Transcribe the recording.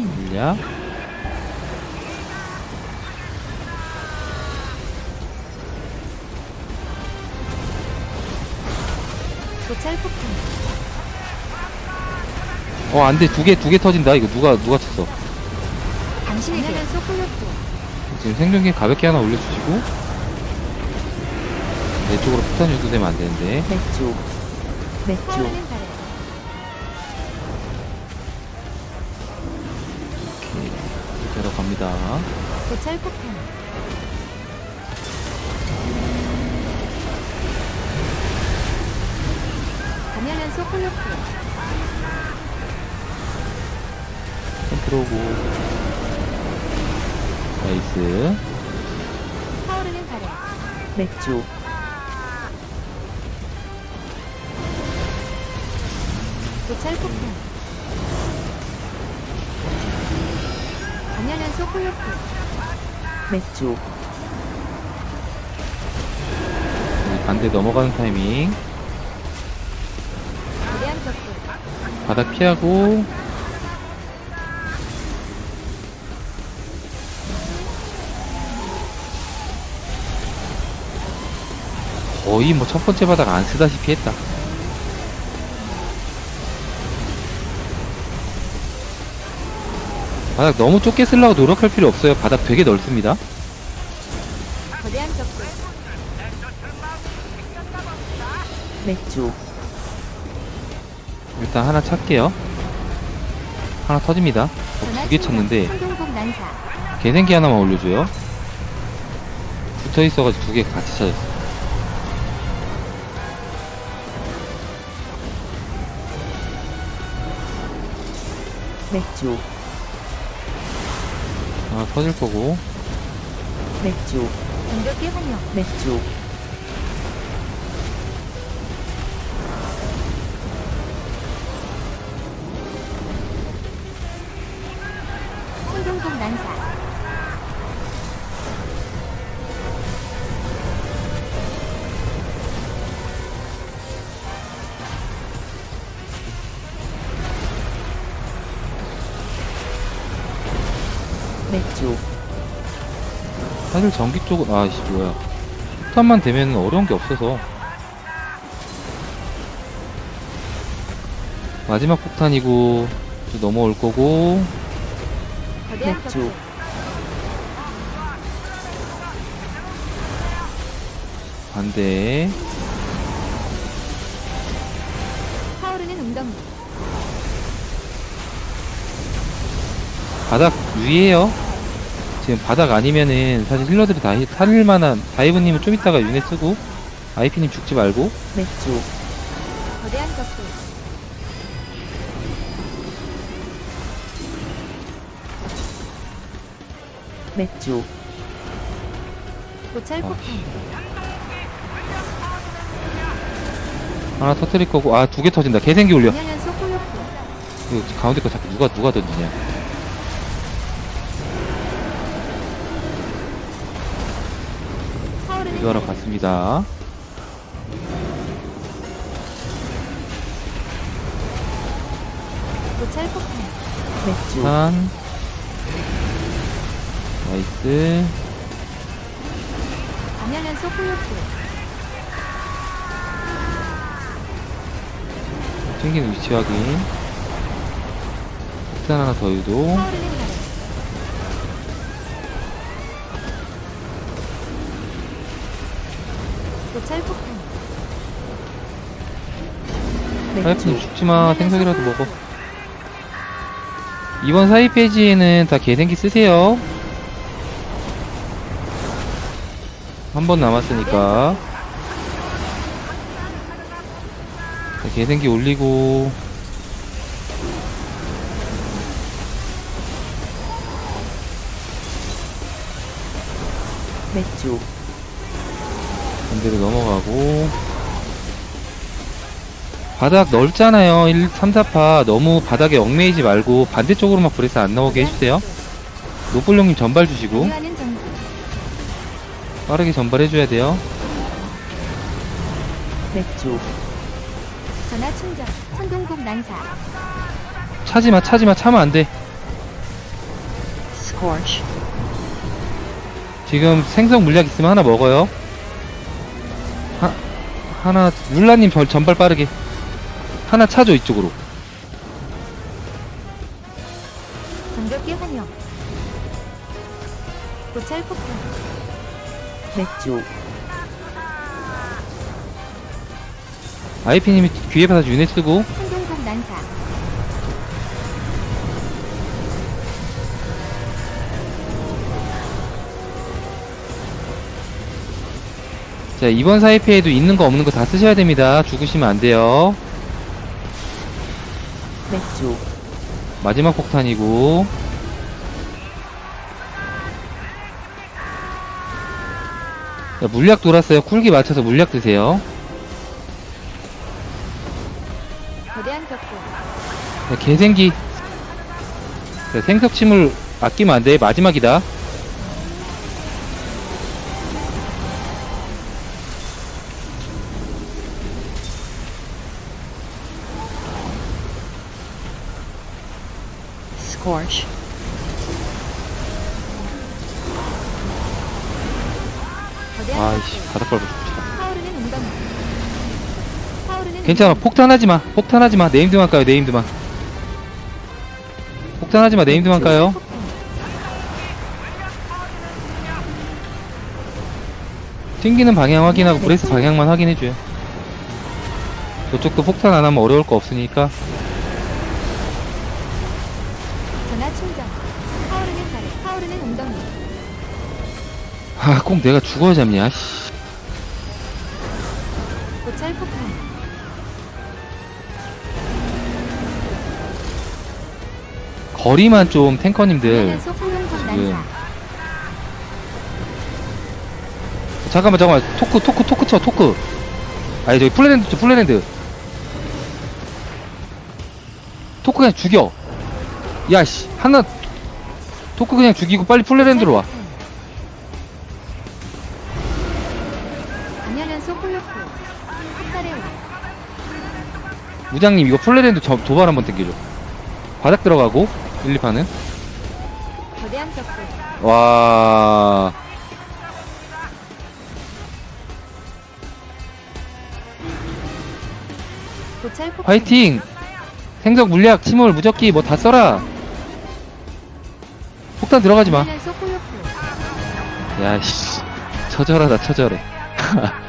물약 도찰 어 안돼. 두 개 두 개 터진다. 이거 누가 누가 쳤어? 당신에게. 소콜로프 지금 생존기 가볍게 하나 올려주시고. 내 쪽으로 폭탄 유도되면 안 되는데. 맥주 맥주 타오르 갑니다. 도찰 폭탄. 감염한 소콜로프 컨트로고. 나이스. 타오르는 바람 맥주. 도찰 폭탄 감염한 소콜로프 맥주. 이 반대 넘어가는 타이밍. 바닥 피하고. 거의 뭐 첫 번째 바닥 안 쓰다시피 했다 바닥 너무 좁게 쓰려고 노력할 필요 없어요. 바닥 되게 넓습니다. 거대한 맥주. 일단 하나 찾게요. 하나 터집니다. 두개 쳤는데. 천둥국 난사. 개생기 하나만 올려줘요. 붙어 있어가지고 두 개 같이 찾았어. 맥주 하나 터질 거고. 맥주. 공격의 환영 맥주. 천둥국 난사 맥주 사실 전기 쪽은, 아이씨, 뭐야. 폭탄만 되면 어려운 게 없어서. 마지막 폭탄이고, 이제 넘어올 거고, 맥주. 벽돌 반대. 바닥 위에요. 지금 바닥 아니면은 사실 힐러들이 다 히- 살릴 만한, 다이브님은 좀 이따가 윤회 쓰고, 아이피님 죽지 말고, 맥주 거대한 벽돌 맥주 도찰 아. 폭탄 하나 터뜨릴 거고, 아, 두 개 터진다. 개생기 올려. 그 가운데 거 자꾸 누가, 누가 던지냐. 바람 갔습니다. 도찰 폭탄 맥주 산. 나이스. 감염한 소콜로프 챙기는 위치 확인. 폭탄 하나 더 유도. 타오르 는 바람 도찰 폭탄 하여튼 죽지마. 생석이라도 먹어. 이번 사이 페이지에는 다 개생기 쓰세요. 한 번 남았으니까. 자, 개생기 올리고. 맥주 반대로 넘어가고. 바닥 넓잖아요. 1, 3, 4파. 너무 바닥에 얽매이지 말고 반대쪽으로만 브레스 안 나오게 해주세요. 노블령님 전발 주시고. 빠르게 전발해줘야 돼요. 맥주 전화 충전. 천둥국 난사. 차지마 차지마. 차면 안돼. 지금 생성 물약 있으면 하나 먹어요. 하, 하나, 물라님 전- 전발 빠르게. 하나 차죠, 이쪽으로. 전격기 환영. 고찰 폭탄. 맥주 아이피님이 귀에 받아서 윤회 쓰고, 난사. 자, 이번 사이피에도 있는 거 없는 거 다 쓰셔야 됩니다. 죽으시면 안 돼요. 맥주 마지막 폭탄이고. 자, 물약 돌았어요. 쿨기 맞춰서 물약 드세요. 거대한 격돌. 자, 개생기. 자, 생석침을 아끼면 안 돼. 마지막이다. 거대한 아이씨, 격돌. 바닥 밟아 죽읍시다. 타오르는 웅덩이. 타오르는 괜찮아. 폭탄하지 마. 폭탄하지 마. 네임드만 까요. 네임드만. 폭탄하지 마. 네임드만 까요. 튕기는 방향 확인하고 브레스 방향만 확인해줘요. 저쪽도 폭탄 안 하면 어려울 거 없으니까. 전화 충전. 타오르는 가래. 타오르는 웅덩이. 아, 꼭 내가 죽어야 잡냐, 씨. 고찰 폭탄. 거리만 좀 탱커님들. 소용돌 지금. 난사. 잠깐만, 잠깐만. 토크, 토크, 토크 쳐, 토크. 아니, 저기 플레랜드 쳐, 플레랜드. 토크 그냥 죽여. 야, 씨. 하나. 토크 그냥 죽이고 빨리 플레랜드로 와. 안면연소 콜로코. 핫가레와. 무장님, 이거 플레랜드 저, 도발 한번 당겨줘. 바닥 들어가고, 1, 2파는. 거대한 격돌. 와. 고찰 폭탄. 화이팅! 생석 물약, 침몰, 무적기 뭐 다 써라. 폭탄 들어가지 마. 안면연소 콜로코. 야, 씨. 처절하다, 처절해.